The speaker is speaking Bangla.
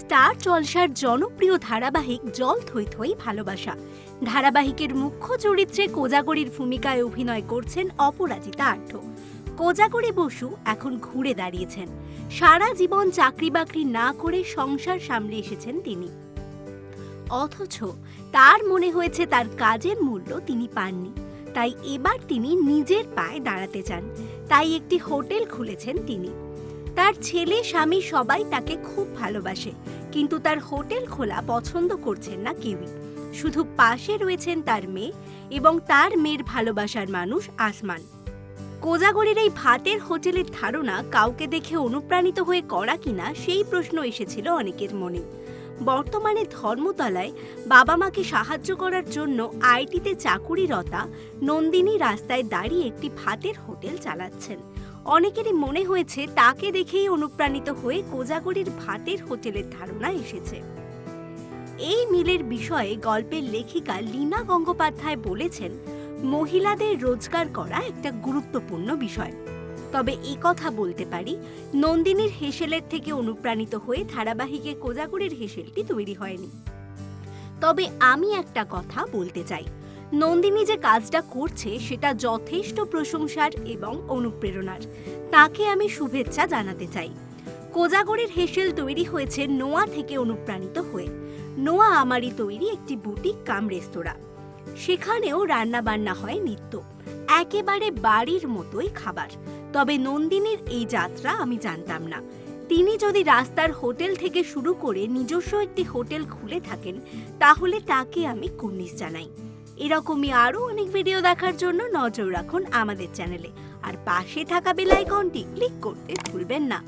স্টার জলসার জনপ্রিয় ধারাবাহিক জল থই থই ভালোবাসা। ধারাবাহিকের মুখ্য চরিত্রে কোজাগরীর ভূমিকায় অভিনয় করছেন অপরাজিতা আঢ্য কোজাগরী বসু এখন ঘুরে দাঁড়িয়েছেন। সারা জীবন চাকরি বাকরি না করে সংসার সামলে এসেছেন তিনি। অথচ তার মনে হয়েছে তার কাজের মূল্য তিনি পাননি। তাই এবার তিনি নিজের পায়ে দাঁড়াতে চান। তাই একটি হোটেল খুলেছেন তিনি। তার ছেলে, স্বামী সবাই তাকে খুব ভালোবাসে। কিন্তু তার হোটেল খোলা পছন্দ করছেন না কেউই। শুধু পাশে রয়েছেন তার মেয়ে এবং তার মেয়ের ভালোবাসার মানুষ আসমান। কোজাগরের এই ভাতের হোটেলের ধারণা কাউকে দেখে অনুপ্রাণিত হয়ে করা কিনা সেই প্রশ্ন এসেছিল অনেকের মনে। বর্তমানে ধর্মতলায় বাবা মাকে সাহায্য করার জন্য আইটিতে চাকুরিরতা নন্দিনী রাস্তায় দাঁড়িয়ে একটি ভাতের হোটেল চালাচ্ছেন। অনেকেরই মনে হয়েছে তাকে দেখেই অনুপ্রাণিত হয়ে কোজাগরীর ভাতের হোটেলের ধারণা এসেছে। এই মিলের বিষয়ে গল্পের লেখিকা লীনা গঙ্গোপাধ্যায় বলেছেন, মহিলাদের রোজগার করা একটা গুরুত্বপূর্ণ বিষয়। তবে এই কথা বলতে পারি, নন্দিনীর হেসেলের থেকে অনুপ্রাণিত হয়ে ধারাবাহিকে কোজাগরীর হেসেলটি তৈরি হয়নি। তবে আমি একটা কথা বলতে চাই। নন্দিনী যে কাজটা করছে, সেটা যথেষ্ট প্রশংসার এবং অনুপ্রেরণার। তাকে আমি শুভেচ্ছা জানাতে চাই। কোজাগরের হেসেল তৈরি হয়েছে নোয়া থেকে অনুপ্রাণিত হয়ে। নোয়া আমারই তৈরি একটি বুটিক কাম রেস্তোরাঁ। সেখানেও রান্না বান্না হয় নিত্য। একেবারে বাড়ির মতোই খাবার। তবে নন্দিনীর এই যাত্রা আমি জানতাম না। তিনি যদি রাস্তার হোটেল থেকে শুরু করে নিজস্ব একটি হোটেল খুলে থাকেন, তাহলে তাকে আমি কুর্নিশ জানাই। এরকমই আরও অনেক ভিডিও দেখার জন্য নজর রাখুন আমাদের চ্যানেলে আর পাশে থাকা বেল আইকনটি ক্লিক করতে ভুলবেন না।